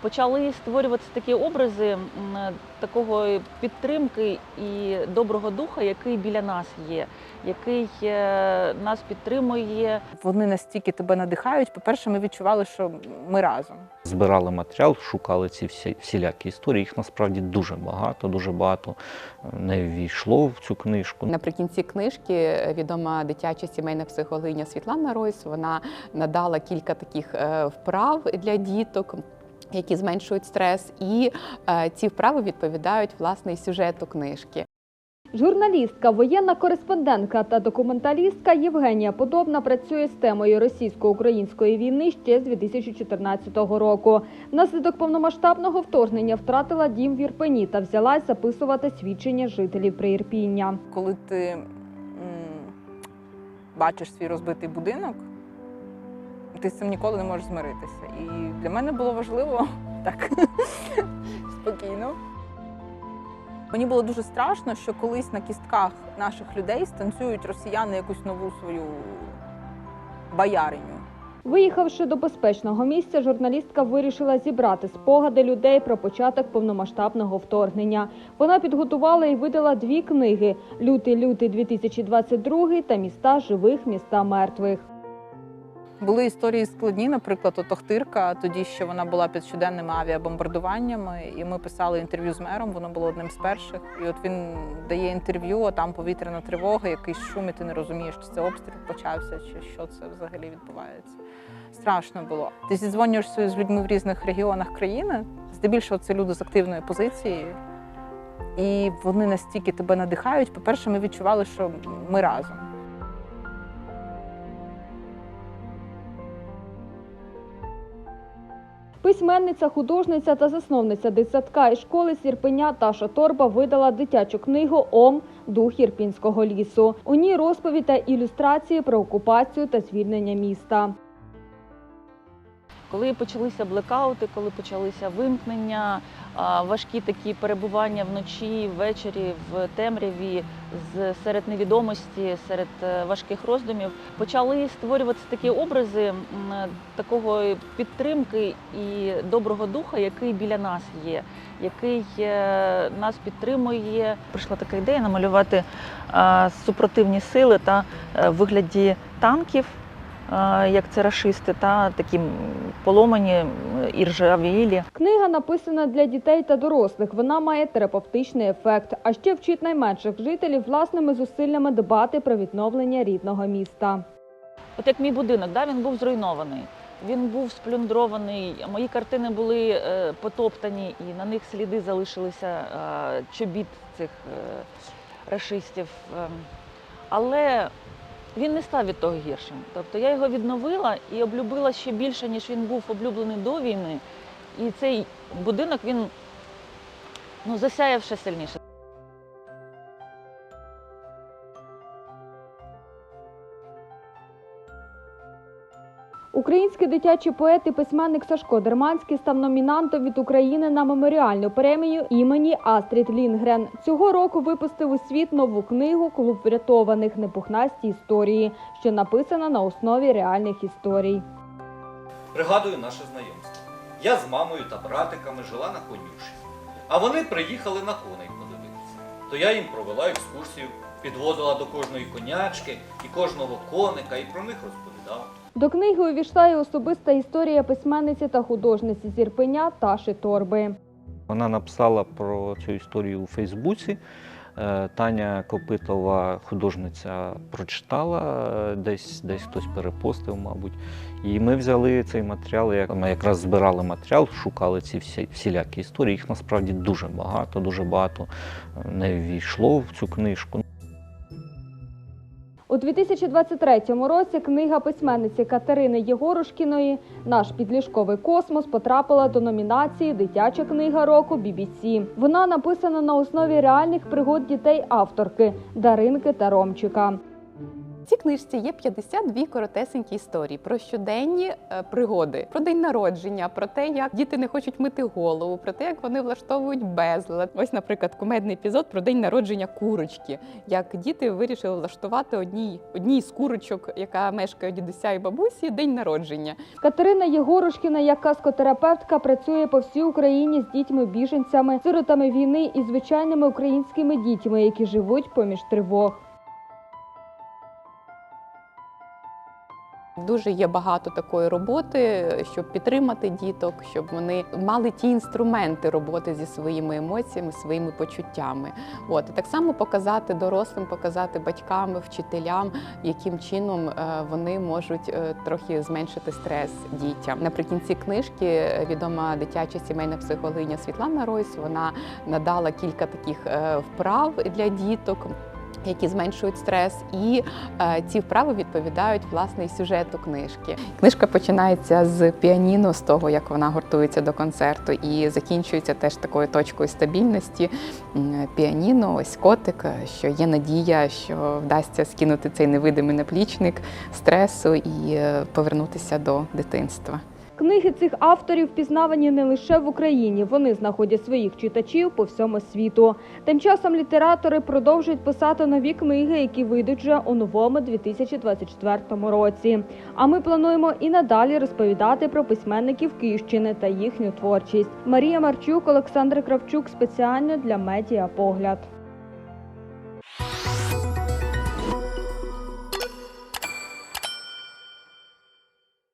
почали створюватися такі образи м, такого підтримки і доброго духа, який біля нас є, який е, нас підтримує. Вони настільки тебе надихають. По-перше, ми відчували, що ми разом. Збирали матеріал, шукали ці всі, всілякі історії. Їх насправді дуже багато, дуже багато е, не ввійшло в цю книжку. Наприкінці книжки відома дитяча сімейна психологиня Світлана Ройс. Вона надала кілька таких е, вправ для діток. Які зменшують стрес, і е, ці вправи відповідають власне і сюжету книжки. Журналістка, воєнна кореспондентка та документалістка Євгенія Подобна працює з темою російсько-української війни ще з 2014 року. Внаслідок повномасштабного вторгнення втратила дім в Ірпені та взялась записувати свідчення жителів Приірпіння. Коли ти м, бачиш свій розбитий будинок, ти з цим ніколи не можеш змиритися. І для мене було важливо так спокійно. Мені було дуже страшно, що колись на кістках наших людей станцюють росіяни якусь нову свою бояриню. Виїхавши до безпечного місця, журналістка вирішила зібрати спогади людей про початок повномасштабного вторгнення. Вона підготувала і видала дві книги: Лютий-лютий 2022 та Міста живих, міста мертвих. Були історії складні, наприклад, от Охтирка, тоді ще вона була під щоденними авіабомбардуваннями, і ми писали інтерв'ю з мером. Воно було одним з перших. І от він дає інтерв'ю, а там повітряна тривога, якийсь шум, і ти не розумієш, чи це обстріл почався, чи що це взагалі відбувається. Страшно було. Ти зідзвонюєшся з людьми в різних регіонах країни. Здебільшого це люди з активною позицією, і вони настільки тебе надихають. По-перше, ми відчували, що ми разом. Письменниця, художниця та засновниця дитсадка і школи Сірпеня Таша Торба видала дитячу книгу Ом Дух Ірпінського лісу. У ній розповідь та ілюстрації про окупацію та звільнення міста. Коли почалися блекаути, коли почалися вимкнення, важкі такі перебування вночі, ввечері в темряві, серед невідомості, серед е, важких роздумів, почали створюватися такі образи такого підтримки і доброго духа, який біля нас є, який е, нас підтримує. Прийшла така ідея намалювати супротивні сили та е, вигляді танків як це рашисти, та такі поломані і ржавілі. Книга написана для дітей та дорослих. Вона має терапевтичний ефект, а ще вчить найменших жителів власними зусиллями дбати про відновлення рідного міста. От як мій будинок, да, він був зруйнований, він був сплюндрований, мої картини були е, потоптані, і на них сліди залишилися е, чобіт цих е, рашистів. Е, але він не став від того гіршим. Тобто я його відновила і облюбила ще більше, ніж він був облюблений до війни. І цей будинок він ну, засяяв ще сильніше. Український дитячий поет і письменник Сашко Дерманський став номінантом від України на меморіальну премію імені Астрід Лінгрен. Цього року випустив у світ нову книгу Клуб врятованих непухнасті історії, що написана на основі реальних історій. Пригадую наше знайомство. Я з мамою та братиками жила на конюшні. А вони приїхали на коней подивитися. То я їм провела екскурсію, підводила до кожної конячки і кожного коника і про них розповідала. До книги увійшла і особиста історія письменниці та художниці з Ірпеня Таші Торби. Вона написала про цю історію у Фейсбуці. Е, Таня Копитова, художниця, прочитала, е, десь, десь хтось перепостив, мабуть. І ми взяли цей матеріал, як- ми якраз збирали матеріал, шукали ці всі, всілякі історії. Їх насправді дуже багато, дуже багато е, не ввійшло в цю книжку. У 2023 році книга письменниці Катерини Єгорушкіної Наш підліжковий космос потрапила до номінації Дитяча книга року BBC. Вона написана на основі реальних пригод дітей авторки Даринки та Ромчика. В цій книжці є 52 коротесенькі історії про щоденні е, пригоди, про день народження, про те, як діти не хочуть мити голову, про те, як вони влаштовують безлад. Ось, наприклад, кумедний епізод про день народження курочки, як діти вирішили влаштувати одній одній з курочок, яка мешкає у дідуся і бабусі, день народження. Катерина Єгорушкіна, як каскотерапевтка, працює по всій Україні з дітьми-біженцями, сиротами війни і звичайними українськими дітьми, які живуть поміж тривог. Дуже є багато такої роботи, щоб підтримати діток, щоб вони мали ті інструменти роботи зі своїми емоціями, своїми почуттями. От і так само показати дорослим, показати батькам, вчителям, яким чином е, вони можуть е, трохи зменшити стрес дітям. Наприкінці книжки е, відома дитяча сімейна психологиня Світлана Ройс вона надала кілька таких вправ для діток які зменшують стрес, і е, ці вправи відповідають власне сюжету книжки. Книжка починається з піаніно, з того як вона гуртується до концерту, і закінчується теж такою точкою стабільності. Піаніно, ось котик, е, що є надія, що вдасться скинути цей невидимий наплічник стресу і е, повернутися до дитинства. Книги цих авторів впізнавані не лише в Україні, вони знаходять своїх читачів по всьому світу. Тим часом літератори продовжують писати нові книги, які вийдуть вже у новому 2024 році. А ми плануємо і надалі розповідати про письменників Київщини та їхню творчість. Марія Марчук, Олександр Кравчук спеціально для медіа погляд.